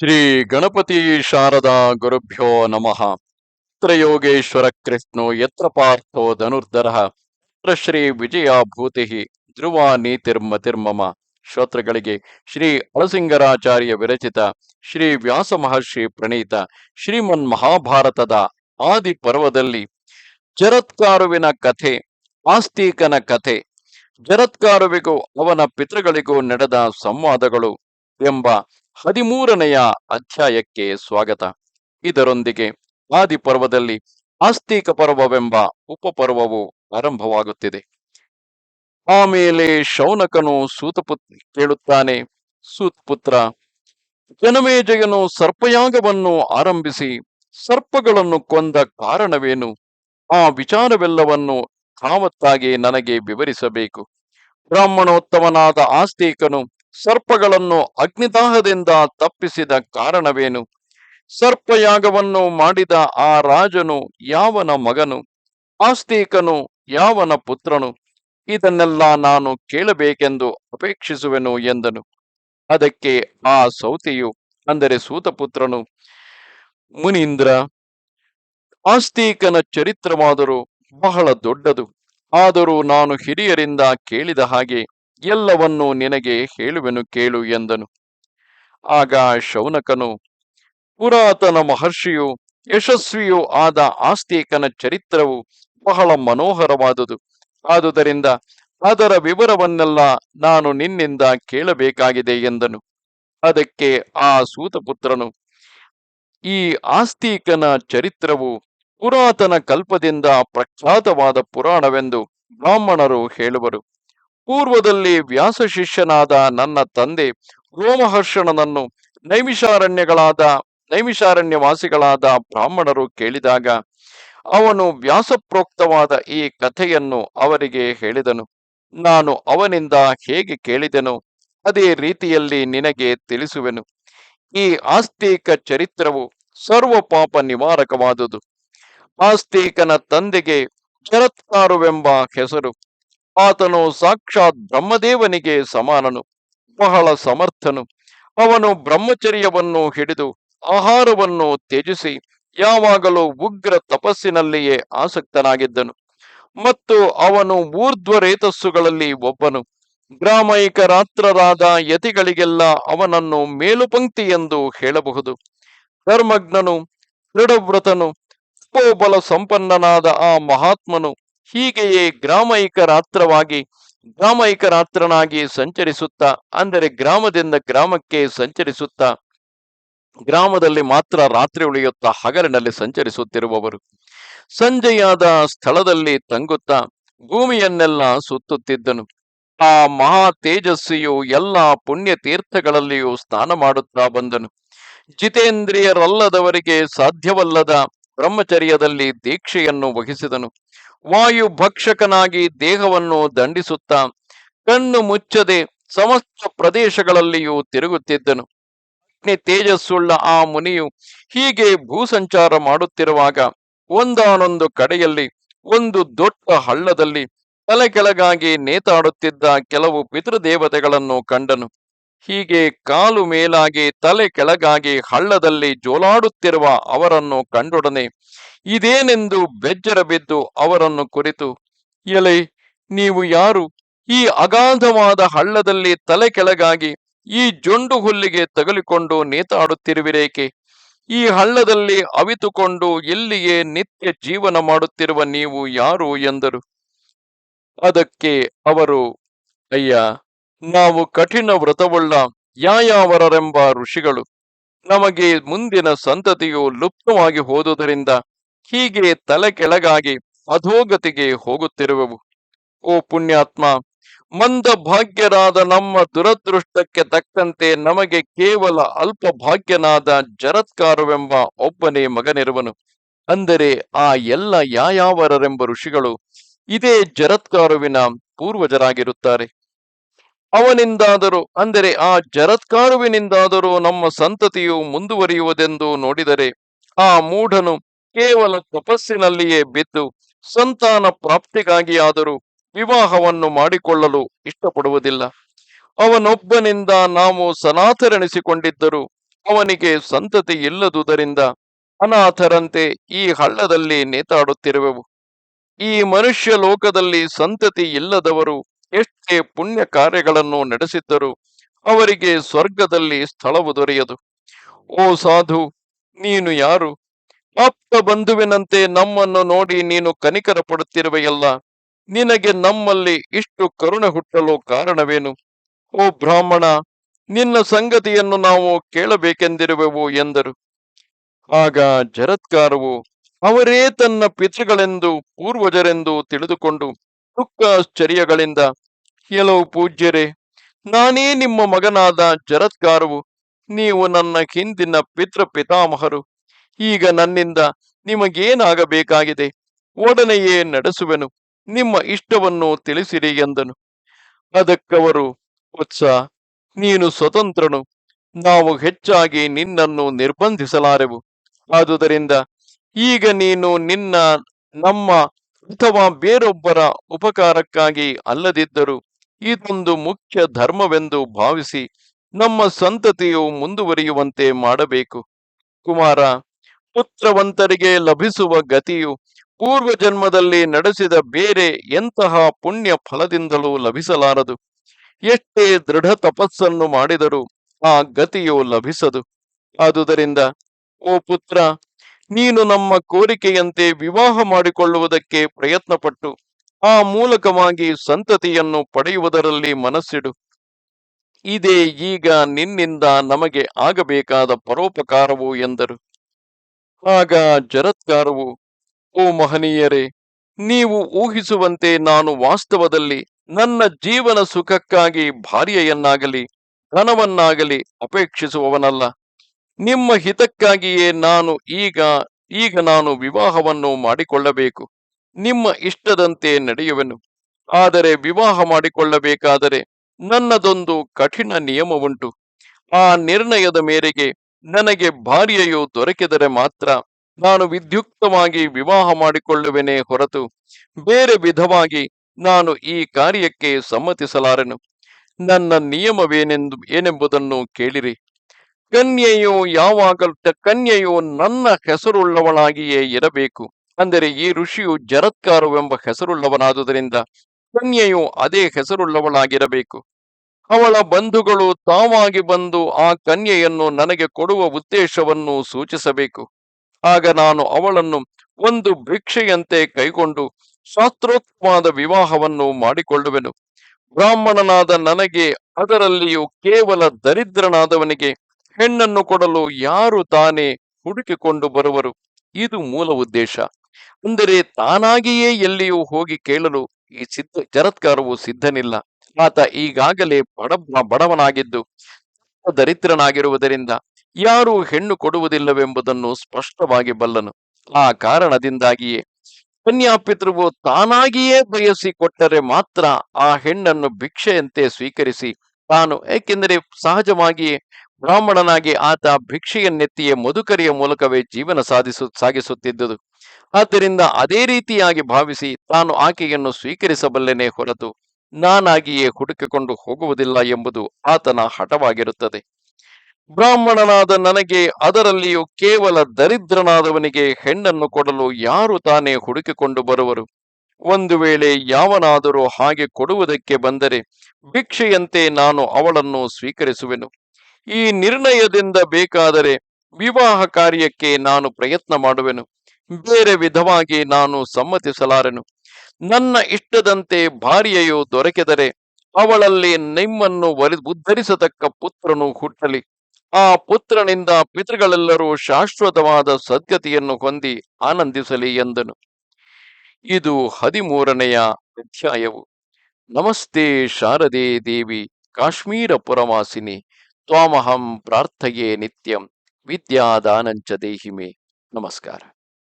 ಶ್ರೀ ಗಣಪತಿ ಶಾರದಾ ಗುರುಭ್ಯೋ ನಮಃ. ತ್ರಯೋಗೇಶ್ವರ ಕೃಷ್ಣೋ ಯತ್ರ ಪಾರ್ಥೋ ಧನುರ್ಧರ. ಶ್ರೀ ಶ್ರೀ ವಿಜಯಾಭೂತಿ ಧ್ರುವ ನೀತಿರ್ಮತಿರ್ಮಮ ಶ್ರೋತೃಗಳಿಗೆ ಶ್ರೀ ಅಳಸಿಂಗರಾಚಾರ್ಯ ವಿರಚಿತ ಶ್ರೀ ವ್ಯಾಸ ಮಹರ್ಷಿ ಪ್ರಣೀತ ಶ್ರೀಮನ್ ಮಹಾಭಾರತದ ಆದಿ ಪರ್ವದಲ್ಲಿ ಜರತ್ಕಾರುವಿನ ಕಥೆ, ಆಸ್ತಿಕನ ಕಥೆ, ಜರತ್ಕಾರುವಿಗೂ ಅವನ ಪಿತೃಗಳಿಗೂ ನಡೆದ ಸಂವಾದಗಳು ಎಂಬ ಹದಿಮೂರನೆಯ ಅಧ್ಯಾಯಕ್ಕೆ ಸ್ವಾಗತ. ಇದರೊಂದಿಗೆ ಆದಿ ಪರ್ವದಲ್ಲಿ ಆಸ್ತಿಕ ಪರ್ವವೆಂಬ ಉಪಪರ್ವವು ಆರಂಭವಾಗುತ್ತಿದೆ. ಆಮೇಲೆ ಶೌನಕನು ಸೂತಪುತ್, ಕೇಳುತ್ತಾನೆ, ಸೂತಪುತ್ರ, ಜನಮೇಜಯನು ಸರ್ಪಯಾಗವನ್ನು ಆರಂಭಿಸಿ ಸರ್ಪಗಳನ್ನು ಕೊಂದ ಕಾರಣವೇನು? ಆ ವಿಚಾರವೆಲ್ಲವನ್ನು ಕಾವತ್ತಾಗಿ ನನಗೆ ವಿವರಿಸಬೇಕು. ಬ್ರಾಹ್ಮಣೋತ್ತಮನಾದ ಆಸ್ತಿಕನು ಸರ್ಪಗಳನ್ನು ಅಗ್ನಿದಾಹದಿಂದ ತಪ್ಪಿಸಿದ ಕಾರಣವೇನು? ಸರ್ಪಯಾಗವನ್ನು ಮಾಡಿದ ಆ ರಾಜನು ಯಾವನ ಮಗನು? ಆಸ್ತಿಕನು ಯಾವನ ಪುತ್ರನು? ಇದನ್ನೆಲ್ಲ ನಾನು ಕೇಳಬೇಕೆಂದು ಅಪೇಕ್ಷಿಸುವೆನು ಎಂದನು. ಅದಕ್ಕೆ ಆ ಸೌತಿಯು, ಅಂದರೆ ಸೂತಪುತ್ರನು, ಮುನೀಂದ್ರ, ಆಸ್ತಿಕನ ಚರಿತ್ರವಾದರೂ ಬಹಳ ದೊಡ್ಡದು. ಆದರೂ ನಾನು ಹಿರಿಯರಿಂದ ಕೇಳಿದ ಹಾಗೆ ಎಲ್ಲವನ್ನೂ ನಿನಗೆ ಹೇಳುವೆನು, ಕೇಳು ಎಂದನು. ಆಗ ಶೌನಕನು, ಪುರಾತನ ಮಹರ್ಷಿಯು, ಯಶಸ್ವಿಯೂ ಆದ ಆಸ್ತಿಕನ ಚರಿತ್ರವು ಬಹಳ ಮನೋಹರವಾದುದು. ಆದುದರಿಂದ ಅದರ ವಿವರವನ್ನೆಲ್ಲ ನಾನು ನಿನ್ನಿಂದ ಕೇಳಬೇಕಾಗಿದೆ ಎಂದನು. ಅದಕ್ಕೆ ಆ ಸೂತಪುತ್ರನು, ಈ ಆಸ್ತಿಕನ ಚರಿತ್ರವು ಪುರಾತನ ಕಲ್ಪದಿಂದ ಪ್ರಖ್ಯಾತವಾದ ಪುರಾಣವೆಂದು ಬ್ರಾಹ್ಮಣರು ಹೇಳುವರು. ಪೂರ್ವದಲ್ಲಿ ವ್ಯಾಸ ಶಿಷ್ಯನಾದ ನನ್ನ ತಂದೆ ರೋಮಹರ್ಷಣನನ್ನು ನೈಮಿಷಾರಣ್ಯಗಳಾದ ನೈಮಿಷಾರಣ್ಯವಾಸಿಗಳಾದ ಬ್ರಾಹ್ಮಣರು ಕೇಳಿದಾಗ ಅವನು ವ್ಯಾಸಪ್ರೋಕ್ತವಾದ ಈ ಕಥೆಯನ್ನು ಅವರಿಗೆ ಹೇಳಿದನು. ನಾನು ಅವನಿಂದ ಹೇಗೆ ಕೇಳಿದೆನು ಅದೇ ರೀತಿಯಲ್ಲಿ ನಿನಗೆ ತಿಳಿಸುವೆನು. ಈ ಆಸ್ತಿಕ ಚರಿತ್ರವು ಸರ್ವ ಪಾಪ ನಿವಾರಕವಾದುದು. ಆಸ್ತಿಕನ ತಂದೆಗೆ ಜರತ್ಕಾರುವೆಂಬ ಹೆಸರು. ಆತನು ಸಾಕ್ಷಾತ್ ಬ್ರಹ್ಮದೇವನಿಗೆ ಸಮಾನನು, ಬಹಳ ಸಮರ್ಥನು. ಅವನು ಬ್ರಹ್ಮಚರ್ಯವನ್ನು ಹಿಡಿದು ಆಹಾರವನ್ನು ತ್ಯಜಿಸಿ ಯಾವಾಗಲೂ ಉಗ್ರ ತಪಸ್ಸಿನಲ್ಲಿಯೇ ಆಸಕ್ತನಾಗಿದ್ದನು. ಮತ್ತು ಅವನು ಊರ್ಧ್ವರೇತಸ್ಸುಗಳಲ್ಲಿ ಒಬ್ಬನು. ಗ್ರಾಮೈಕ ರಾತ್ರರಾದ ಯತಿಗಳಿಗೆಲ್ಲ ಅವನನ್ನು ಮೇಲುಪಂಕ್ತಿ ಎಂದು ಹೇಳಬಹುದು. ಧರ್ಮಜ್ಞನು, ದೃಢವ್ರತನು ತಪೋಬಲ ಸಂಪನ್ನನಾದ ಆ ಮಹಾತ್ಮನು ಹೀಗೆಯೇ ಗ್ರಾಮೈಕ ರಾತ್ರವಾಗಿ ಗ್ರಾಮೈಕ ರಾತ್ರನಾಗಿ ಸಂಚರಿಸುತ್ತಾ, ಅಂದರೆ ಗ್ರಾಮದಿಂದ ಗ್ರಾಮಕ್ಕೆ ಸಂಚರಿಸುತ್ತಾ, ಗ್ರಾಮದಲ್ಲಿ ಮಾತ್ರ ರಾತ್ರಿ ಉಳಿಯುತ್ತಾ, ಹಗಲಿನಲ್ಲಿ ಸಂಚರಿಸುತ್ತಿರುವವರು. ಸಂಜೆಯಾದ ಸ್ಥಳದಲ್ಲಿ ತಂಗುತ್ತಾ, ಭೂಮಿಯನ್ನೆಲ್ಲ ಸುತ್ತುತ್ತಿದ್ದನು. ಆ ಮಹಾ ತೇಜಸ್ವಿಯು ಎಲ್ಲ ಪುಣ್ಯ ತೀರ್ಥಗಳಲ್ಲಿಯೂ ಸ್ನಾನ ಮಾಡುತ್ತಾ ಬಂದನು. ಜಿತೇಂದ್ರಿಯರಲ್ಲದವರಿಗೆ ಸಾಧ್ಯವಲ್ಲದ ಬ್ರಹ್ಮಚರ್ಯದಲ್ಲಿ ದೀಕ್ಷೆಯನ್ನು ವಹಿಸಿದನು. ವಾಯು ಭಕ್ಷಕನಾಗಿ ದೇಹವನ್ನು ದಂಡಿಸುತ್ತಾ ಕಣ್ಣು ಮುಚ್ಚದೆ ಸಮಸ್ತ ಪ್ರದೇಶಗಳಲ್ಲಿಯೂ ತಿರುಗುತ್ತಿದ್ದನು. ಅಗ್ನಿ ತೇಜಸ್ಸುಳ್ಳ ಆ ಮುನಿಯು ಹೀಗೆ ಭೂಸಂಚಾರ ಮಾಡುತ್ತಿರುವಾಗ ಒಂದಾನೊಂದು ಕಡೆಯಲ್ಲಿ ಒಂದು ದೊಡ್ಡ ಹಳ್ಳದಲ್ಲಿ ತಲೆ ಕೆಳಗಾಗಿ ನೇತಾಡುತ್ತಿದ್ದ ಕೆಲವು ಪಿತೃದೇವತೆಗಳನ್ನು ಕಂಡನು. ಹೀಗೆ ಕಾಲು ಮೇಲಾಗಿ ತಲೆ ಕೆಳಗಾಗಿ ಹಳ್ಳದಲ್ಲಿ ಜೋಲಾಡುತ್ತಿರುವ ಅವರನ್ನು ಕಂಡೊಡನೆ ಇದೇನೆಂದು ಬೆಜ್ಜರ ಬಿದ್ದು ಅವರನ್ನು ಕುರಿತು, ಎಲೆ, ನೀವು ಯಾರು? ಈ ಅಗಾಧವಾದ ಹಳ್ಳದಲ್ಲಿ ತಲೆ ಕೆಳಗಾಗಿ ಈ ಜೊಂಡು ಹುಲ್ಲಿಗೆ ತಗಲಿಕೊಂಡು ನೇತಾಡುತ್ತಿರುವಿರೇಕೆ? ಈ ಹಳ್ಳದಲ್ಲಿ ಅವಿತುಕೊಂಡು ಇಲ್ಲಿಯೇ ನಿತ್ಯ ಜೀವನ ಮಾಡುತ್ತಿರುವ ನೀವು ಯಾರು? ಎಂದರು. ಅದಕ್ಕೆ ಅವರು, ಅಯ್ಯ, ನಾವು ಕಠಿಣ ವ್ರತವುಳ್ಳ ಯಾಯಾವರರೆಂಬ ಋಷಿಗಳು, ನಮಗೆ ಮುಂದಿನ ಸಂತತಿಯು ಲುಪ್ತವಾಗಿ ಹೋದುದರಿಂದ ಹೀಗೆ ತಲೆ ಕೆಳಗಾಗಿ ಅಧೋಗತಿಗೆ ಹೋಗುತ್ತಿರುವೆವು. ಓ ಪುಣ್ಯಾತ್ಮ, ಮಂದ ಭಾಗ್ಯರಾದ ನಮ್ಮ ದುರದೃಷ್ಟಕ್ಕೆ ತಕ್ಕಂತೆ ನಮಗೆ ಕೇವಲ ಅಲ್ಪ ಭಾಗ್ಯನಾದ ಜರತ್ಕಾರವೆಂಬ ಒಬ್ಬನೇ ಮಗನಿರುವನು. ಅಂದರೆ ಆ ಎಲ್ಲ ಯಾಯಾವರರೆಂಬ ಋಷಿಗಳು ಇದೇ ಜರತ್ಕಾರುವಿನ ಪೂರ್ವಜರಾಗಿರುತ್ತಾರೆ. ಅವನಿಂದಾದರೂ, ಅಂದರೆ ಆ ಜರತ್ಕಾರುವಿನಿಂದಾದರೂ ನಮ್ಮ ಸಂತತಿಯು ಮುಂದುವರಿಯುವುದೆಂದು ನೋಡಿದರೆ, ಆ ಮೂಢನು ಕೇವಲ ತಪಸ್ಸಿನಲ್ಲಿಯೇ ಬಿದ್ದು ಸಂತಾನ ಪ್ರಾಪ್ತಿಗಾಗಿಯಾದರೂ ವಿವಾಹವನ್ನು ಮಾಡಿಕೊಳ್ಳಲು ಇಷ್ಟಪಡುವುದಿಲ್ಲ. ಅವನೊಬ್ಬನಿಂದ ನಾವು ಸನಾಥರೆನಿಸಿಕೊಂಡಿದ್ದರೂ ಅವನಿಗೆ ಸಂತತಿ ಇಲ್ಲದುದರಿಂದ ಅನಾಥರಂತೆ ಈ ಹಳ್ಳದಲ್ಲಿ ನೇತಾಡುತ್ತಿರುವೆವು. ಈ ಮನುಷ್ಯ ಲೋಕದಲ್ಲಿ ಸಂತತಿ ಇಲ್ಲದವರು ಎಷ್ಟೇ ಪುಣ್ಯ ಕಾರ್ಯಗಳನ್ನು ನಡೆಸಿದ್ದರೂ ಅವರಿಗೆ ಸ್ವರ್ಗದಲ್ಲಿ ಸ್ಥಳವು ದೊರೆಯದು. ಓ ಸಾಧು, ನೀನು ಯಾರು? ಆಪ್ತ ಬಂಧುವಿನಂತೆ ನಮ್ಮನ್ನು ನೋಡಿ ನೀನು ಕನಿಕರ ಪಡುತ್ತಿರುವೆಯಲ್ಲ ನಿನಗೆ ನಮ್ಮಲ್ಲಿ ಇಷ್ಟು ಕರುಣೆ ಹುಟ್ಟಲು ಕಾರಣವೇನು? ಓ ಬ್ರಾಹ್ಮಣ, ನಿನ್ನ ಸಂಗತಿಯನ್ನು ನಾವು ಕೇಳಬೇಕೆಂದಿರುವೆವು ಎಂದರು. ಆಗ ಜರತ್ಕಾರವು ಅವರೇ ತನ್ನ ಪಿತೃಗಳೆಂದು, ಪೂರ್ವಜರೆಂದು ತಿಳಿದುಕೊಂಡು ದುಃಖಾಶ್ಚರ್ಯಗಳಿಂದ ಕೆಲವು ಪೂಜ್ಯರೇ, ನಾನೇ ನಿಮ್ಮ ಮಗನಾದ ಜರತ್ಕಾರವು, ನೀವು ನನ್ನ ಹಿಂದಿನ ಪಿತೃ ಪಿತಾಮಹರು ಈಗ ನನ್ನಿಂದ ನಿಮಗೇನಾಗಬೇಕಾಗಿದೆ? ಒಡನೆಯೇ ನಡೆಸುವೆನು, ನಿಮ್ಮ ಇಷ್ಟವನ್ನು ತಿಳಿಸಿರಿ ಎಂದನು. ಅದಕ್ಕವರು ವತ್ಸ ನೀನು ಸ್ವತಂತ್ರನು, ನಾವು ಹೆಚ್ಚಾಗಿ ನಿನ್ನನ್ನು ನಿರ್ಬಂಧಿಸಲಾರೆವು. ಆದುದರಿಂದ ಈಗ ನೀನು ನಿನ್ನ, ನಮ್ಮ ಅಥವಾ ಬೇರೊಬ್ಬರ ಉಪಕಾರಕ್ಕಾಗಿ ಅಲ್ಲದಿದ್ದರೂ ಇದೊಂದು ಮುಖ್ಯ ಧರ್ಮವೆಂದು ಭಾವಿಸಿ ನಮ್ಮ ಸಂತತಿಯು ಮುಂದುವರಿಯುವಂತೆ ಮಾಡಬೇಕು. ಕುಮಾರ ಪುತ್ರವಂತರಿಗೆ ಲಭಿಸುವ ಗತಿಯು ಪೂರ್ವ ಜನ್ಮದಲ್ಲಿ ನಡೆಸಿದ ಬೇರೆ ಎಂತಹ ಪುಣ್ಯ ಫಲದಿಂದಲೂ ಲಭಿಸಲಾರದು. ಎಷ್ಟೇ ದೃಢ ತಪಸ್ಸನ್ನು ಮಾಡಿದರೂ ಆ ಗತಿಯು ಲಭಿಸದು. ಆದುದರಿಂದ, ಓ ಪುತ್ರ, ನೀನು ನಮ್ಮ ಕೋರಿಕೆಯಂತೆ ವಿವಾಹ ಮಾಡಿಕೊಳ್ಳುವುದಕ್ಕೆ ಪ್ರಯತ್ನಪಟ್ಟು ಆ ಮೂಲಕವಾಗಿ ಸಂತತಿಯನ್ನು ಪಡೆಯುವುದರಲ್ಲಿ ಮನಸ್ಸಿಡು. ಇದೇ ಈಗ ನಿನ್ನಿಂದ ನಮಗೆ ಆಗಬೇಕಾದ ಪರೋಪಕಾರವು ಎಂದರು. ಆಗ ಜರತ್ಕಾರವು, ಓ ಮಹನೀಯರೇ, ನೀವು ಊಹಿಸುವಂತೆ ನಾನು ವಾಸ್ತವದಲ್ಲಿ ನನ್ನ ಜೀವನ ಸುಖಕ್ಕಾಗಿ ಭಾರ್ಯೆಯನ್ನಾಗಲಿ, ಧನವನ್ನಾಗಲಿ ಅಪೇಕ್ಷಿಸುವವನಲ್ಲ. ನಿಮ್ಮ ಹಿತಕ್ಕಾಗಿಯೇ ನಾನು ಈಗ ಈಗ ನಾನು ವಿವಾಹವನ್ನು ಮಾಡಿಕೊಳ್ಳಬೇಕು. ನಿಮ್ಮ ಇಷ್ಟದಂತೆ ನಡೆಯುವೆನು. ಆದರೆ ವಿವಾಹ ಮಾಡಿಕೊಳ್ಳಬೇಕಾದರೆ ನನ್ನದೊಂದು ಕಠಿಣ ನಿಯಮವುಂಟು. ಆ ನಿರ್ಣಯದ ಮೇರೆಗೆ ನನಗೆ ಭಾರ್ಯೆಯು ದೊರಕಿದರೆ ಮಾತ್ರ ನಾನು ವಿದ್ಯುಕ್ತವಾಗಿ ವಿವಾಹ ಮಾಡಿಕೊಳ್ಳುವೆನೆ ಹೊರತು ಬೇರೆ ವಿಧವಾಗಿ ನಾನು ಈ ಕಾರ್ಯಕ್ಕೆ ಸಮ್ಮತಿಸಲಾರೆನು. ನನ್ನ ನಿಯಮವೇನೆಂದು, ಏನೆಂಬುದನ್ನು ಕೇಳಿರಿ. ಕನ್ಯೆಯು ಯಾವಾಗ ಕನ್ಯೆಯು ನನ್ನ ಹೆಸರುಳ್ಳವಳಾಗಿಯೇ ಇರಬೇಕು. ಅಂದರೆ ಈ ಋಷಿಯು ಜರತ್ಕಾರವೆಂಬ ಹೆಸರುಳ್ಳವನಾದುದರಿಂದ ಕನ್ಯೆಯು ಅದೇ ಹೆಸರುಳ್ಳವಳಾಗಿರಬೇಕು. ಅವಳ ಬಂಧುಗಳು ತಾವಾಗಿ ಬಂದು ಆ ಕನ್ಯೆಯನ್ನು ನನಗೆ ಕೊಡುವ ಉದ್ದೇಶವನ್ನು ಸೂಚಿಸಬೇಕು. ಆಗ ನಾನು ಅವಳನ್ನು ಒಂದು ಭಿಕ್ಷೆಯಂತೆ ಕೈಗೊಂಡು ಶಾಸ್ತ್ರೋಕ್ತವಾದ ವಿವಾಹವನ್ನು ಮಾಡಿಕೊಳ್ಳುವೆನು. ಬ್ರಾಹ್ಮಣನಾದ ನನಗೆ ಅದರಲ್ಲಿಯೂ ಕೇವಲ ದರಿದ್ರನಾದವನಿಗೆ ಹೆಣ್ಣನ್ನು ಕೊಡಲು ಯಾರು ತಾನೇ ಹುಡುಕಿಕೊಂಡು ಬರುವರು? ಇದು ಮೂಲ ಉದ್ದೇಶ. ಅಂದರೆ ತಾನಾಗಿಯೇ ಎಲ್ಲಿಯೂ ಹೋಗಿ ಕೇಳಲು ಈ ಸಿದ್ಧ ಜರತ್ಕಾರವು ಸಿದ್ಧನಿಲ್ಲ. ಆತ ಈಗಾಗಲೇ ಬಡ ಬಡವನಾಗಿದ್ದು ದರಿದ್ರನಾಗಿರುವುದರಿಂದ ಯಾರೂ ಹೆಣ್ಣು ಕೊಡುವುದಿಲ್ಲವೆಂಬುದನ್ನು ಸ್ಪಷ್ಟವಾಗಿ ಬಲ್ಲನು. ಆ ಕಾರಣದಿಂದಾಗಿಯೇ ಕನ್ಯಾಪಿತೃವು ತಾನಾಗಿಯೇ ಬಯಸಿ ಕೊಟ್ಟರೆ ಮಾತ್ರ ಆ ಹೆಣ್ಣನ್ನು ಭಿಕ್ಷೆಯಂತೆ ಸ್ವೀಕರಿಸಿ ತಾನು, ಏಕೆಂದರೆ ಸಹಜವಾಗಿಯೇ ಬ್ರಾಹ್ಮಣನಾಗಿ ಆತ ಭಿಕ್ಷೆಯನ್ನೆತ್ತಿಯೇ ಮಧುಕರಿಯ ಮೂಲಕವೇ ಜೀವನ ಸಾಧಿಸು, ಸಾಗಿಸುತ್ತಿದ್ದುದು. ಆದ್ದರಿಂದ ಅದೇ ರೀತಿಯಾಗಿ ಭಾವಿಸಿ ತಾನು ಆಕೆಯನ್ನು ಸ್ವೀಕರಿಸಬಲ್ಲೆನೆ ಹೊರತು ನಾನಾಗಿಯೇ ಹುಡುಕಿಕೊಂಡು ಹೋಗುವುದಿಲ್ಲ ಎಂಬುದು ಆತನ ಹಠವಾಗಿರುತ್ತದೆ. ಬ್ರಾಹ್ಮಣನಾದ ನನಗೆ ಅದರಲ್ಲಿಯೂ ಕೇವಲ ದರಿದ್ರನಾದವನಿಗೆ ಹೆಣ್ಣನ್ನು ಕೊಡಲು ಯಾರು ತಾನೇ ಹುಡುಕಿಕೊಂಡು ಬರುವರು? ಒಂದು ವೇಳೆ ಯಾವನಾದರೂ ಹಾಗೆ ಕೊಡುವುದಕ್ಕೆ ಬಂದರೆ ಭಿಕ್ಷೆಯಂತೆ ನಾನು ಅವಳನ್ನು ಸ್ವೀಕರಿಸುವೆನು. ಈ ನಿರ್ಣಯದಿಂದ ಬೇಕಾದರೆ ವಿವಾಹ ಕಾರ್ಯಕ್ಕೆ ನಾನು ಪ್ರಯತ್ನ ಮಾಡುವೆನು. ಬೇರೆ ವಿಧವಾಗಿ ನಾನು ಸಮ್ಮತಿಸಲಾರೆನು. ನನ್ನ ಇಷ್ಟದಂತೆ ಭಾರ್ಯೆಯು ದೊರಕಿದರೆ ಅವಳಲ್ಲಿ ನಿಮ್ಮನ್ನು ವರಿ, ಉದ್ಧರಿಸತಕ್ಕ ಪುತ್ರನು ಹುಟ್ಟಲಿ. ಆ ಪುತ್ರನಿಂದ ಪಿತೃಗಳೆಲ್ಲರೂ ಶಾಶ್ವತವಾದ ಸದ್ಗತಿಯನ್ನು ಹೊಂದಿ ಆನಂದಿಸಲಿ ಎಂದನು. ಇದು ಹದಿಮೂರನೆಯ ಅಧ್ಯಾಯವು. ನಮಸ್ತೆ ಶಾರದೆ ದೇವಿ ಕಾಶ್ಮೀರ ಪುರವಾಸಿನಿ ತ್ವಾಮಹಂ ಪ್ರಾರ್ಥಯೇ ನಿತ್ಯಂ, ವಿದ್ಯಾದಾನಂಚ ದೇಹಿಮೆ. ನಮಸ್ಕಾರ.